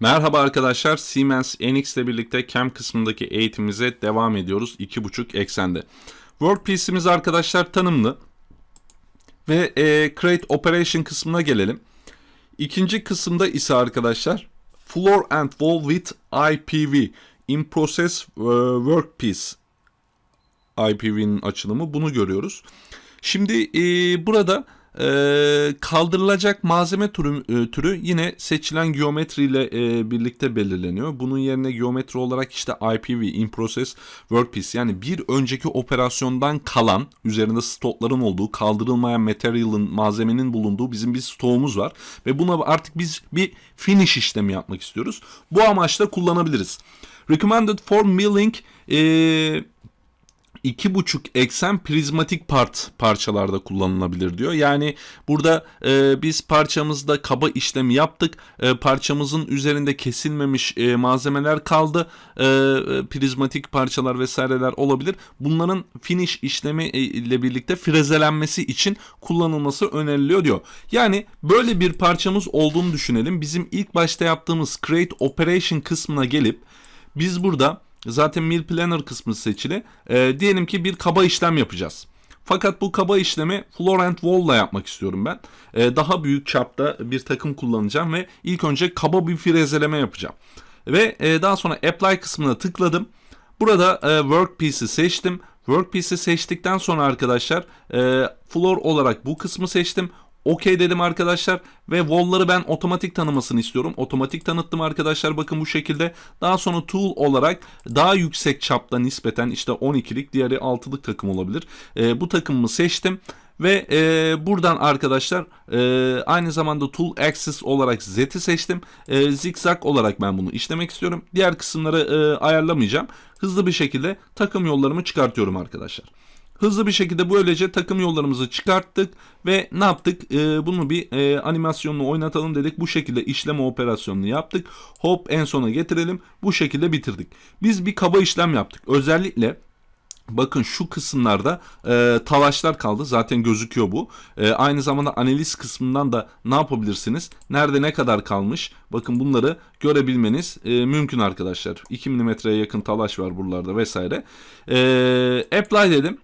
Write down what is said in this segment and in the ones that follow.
Merhaba arkadaşlar, Siemens NX ile birlikte CAM kısmındaki eğitimimize devam ediyoruz 2.5 eksende. Workpiece'imiz arkadaşlar tanımlı ve e, Create Operation kısmına gelelim. İkinci kısımda ise arkadaşlar Floor and Wall with IPV In Process e, Workpiece IPV'nin açılımı bunu görüyoruz. Şimdi e, burada e, kaldırılacak malzeme türü, e, türü yine seçilen geometriyle e, birlikte belirleniyor. Bunun yerine geometri olarak işte IPV, In Process Workpiece yani bir önceki operasyondan kalan üzerinde stokların olduğu kaldırılmayan material'ın malzemenin bulunduğu bizim bir stoğumuz var. Ve buna artık biz bir finish işlemi yapmak istiyoruz. Bu amaçla kullanabiliriz. Recommended for milling e, iki buçuk eksen prizmatik part parçalarda kullanılabilir diyor. Yani burada e, biz parçamızda kaba işlemi yaptık. E, parçamızın üzerinde kesilmemiş e, malzemeler kaldı. E, prizmatik parçalar vesaireler olabilir. Bunların finish işlemi e, ile birlikte frezelenmesi için kullanılması öneriliyor diyor. Yani böyle bir parçamız olduğunu düşünelim. Bizim ilk başta yaptığımız create operation kısmına gelip biz burada Zaten Mill Planner kısmı seçili. E, diyelim ki bir kaba işlem yapacağız. Fakat bu kaba işlemi floor and wall ile yapmak istiyorum ben. E, daha büyük çapta bir takım kullanacağım ve ilk önce kaba bir frezeleme yapacağım. Ve e, daha sonra apply kısmına tıkladım. Burada e, workpiece'i seçtim. Workpiece'i seçtikten sonra arkadaşlar e, floor olarak bu kısmı seçtim. OK dedim arkadaşlar ve wall'ları ben otomatik tanımasını istiyorum. Otomatik tanıttım arkadaşlar bakın bu şekilde. Daha sonra tool olarak daha yüksek çapta nispeten işte 12'lik diğeri 6'lık takım olabilir. E, bu takımımı seçtim. Ve e, buradan arkadaşlar e, aynı zamanda Tool Axis olarak Z'i seçtim. E, zigzag olarak ben bunu işlemek istiyorum. Diğer kısımları e, ayarlamayacağım. Hızlı bir şekilde takım yollarımı çıkartıyorum arkadaşlar. Hızlı bir şekilde böylece takım yollarımızı çıkarttık ve ne yaptık? Ee, bunu bir e, animasyonunu oynatalım dedik. Bu şekilde işleme operasyonunu yaptık. Hop en sona getirelim. Bu şekilde bitirdik. Biz bir kaba işlem yaptık. Özellikle Bakın şu kısımlarda e, talaşlar kaldı. Zaten gözüküyor bu. E, aynı zamanda analiz kısmından da ne yapabilirsiniz? Nerede ne kadar kalmış? Bakın bunları görebilmeniz e, mümkün arkadaşlar. 2 milimetreye yakın talaş var buralarda vesaire. E, apply dedim.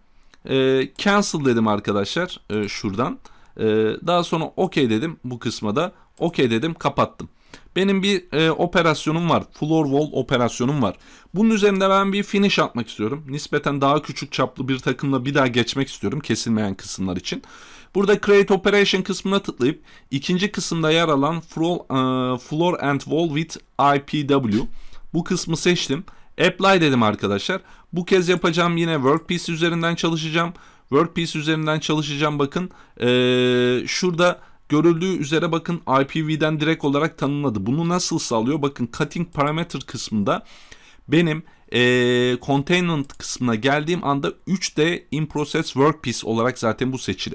E, cancel dedim arkadaşlar e, şuradan. E, daha sonra OK dedim bu kısma da. OK dedim kapattım. Benim bir e, operasyonum var. Floor wall operasyonum var. Bunun üzerinde ben bir finish atmak istiyorum. Nispeten daha küçük çaplı bir takımla bir daha geçmek istiyorum kesilmeyen kısımlar için. Burada Create Operation kısmına tıklayıp ikinci kısımda yer alan Floor, e, floor and Wall with IPW bu kısmı seçtim. Apply dedim arkadaşlar. Bu kez yapacağım yine Workpiece üzerinden çalışacağım. Workpiece üzerinden çalışacağım bakın. Ee, şurada görüldüğü üzere bakın IPV'den direkt olarak tanımladı. Bunu nasıl sağlıyor? Bakın Cutting Parameter kısmında benim e, Containment kısmına geldiğim anda 3D In Process Workpiece olarak zaten bu seçili.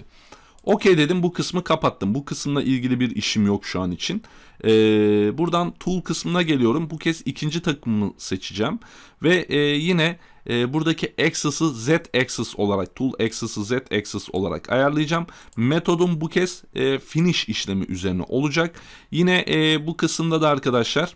Okey dedim bu kısmı kapattım. Bu kısımla ilgili bir işim yok şu an için. Ee, buradan tool kısmına geliyorum. Bu kez ikinci takımı seçeceğim. Ve e, yine e, buradaki axis'ı z axis olarak tool axis'ı z axis olarak ayarlayacağım. Metodum bu kez e, finish işlemi üzerine olacak. Yine e, bu kısımda da arkadaşlar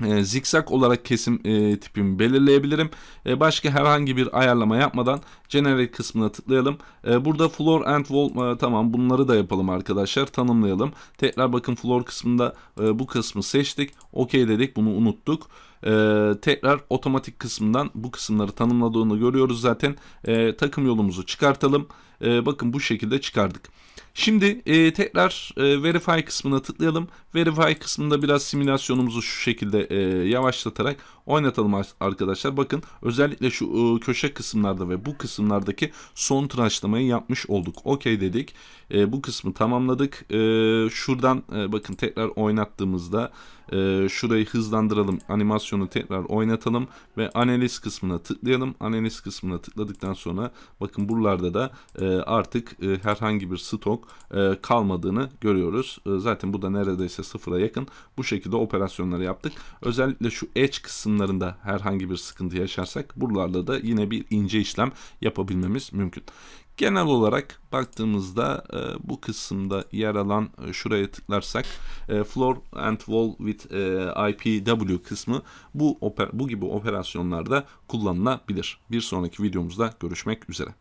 e, zikzak olarak kesim e, tipimi belirleyebilirim. E, başka herhangi bir ayarlama yapmadan generate kısmına tıklayalım. E, burada floor and wall e, tamam bunları da yapalım arkadaşlar. Tanımlayalım. Tekrar bakın floor kısmında e, bu kısmı seçtik. OK dedik bunu unuttuk. E, tekrar otomatik kısmından bu kısımları tanımladığını görüyoruz zaten. E, takım yolumuzu çıkartalım. E, bakın bu şekilde çıkardık. Şimdi e, tekrar e, Verify kısmına tıklayalım. Verify kısmında biraz simülasyonumuzu şu şekilde e, yavaşlatarak oynatalım arkadaşlar. Bakın özellikle şu e, köşe kısımlarda ve bu kısımlardaki son tıraşlamayı yapmış olduk. OK dedik. E, bu kısmı tamamladık. E, şuradan e, bakın tekrar oynattığımızda şurayı hızlandıralım. Animasyonu tekrar oynatalım ve analiz kısmına tıklayalım. Analiz kısmına tıkladıktan sonra bakın buralarda da artık herhangi bir stok kalmadığını görüyoruz. Zaten bu da neredeyse sıfıra yakın. Bu şekilde operasyonları yaptık. Özellikle şu edge kısımlarında herhangi bir sıkıntı yaşarsak buralarda da yine bir ince işlem yapabilmemiz mümkün. Genel olarak baktığımızda e, bu kısımda yer alan e, şuraya tıklarsak e, floor and wall with e, IPW kısmı bu bu gibi operasyonlarda kullanılabilir. Bir sonraki videomuzda görüşmek üzere.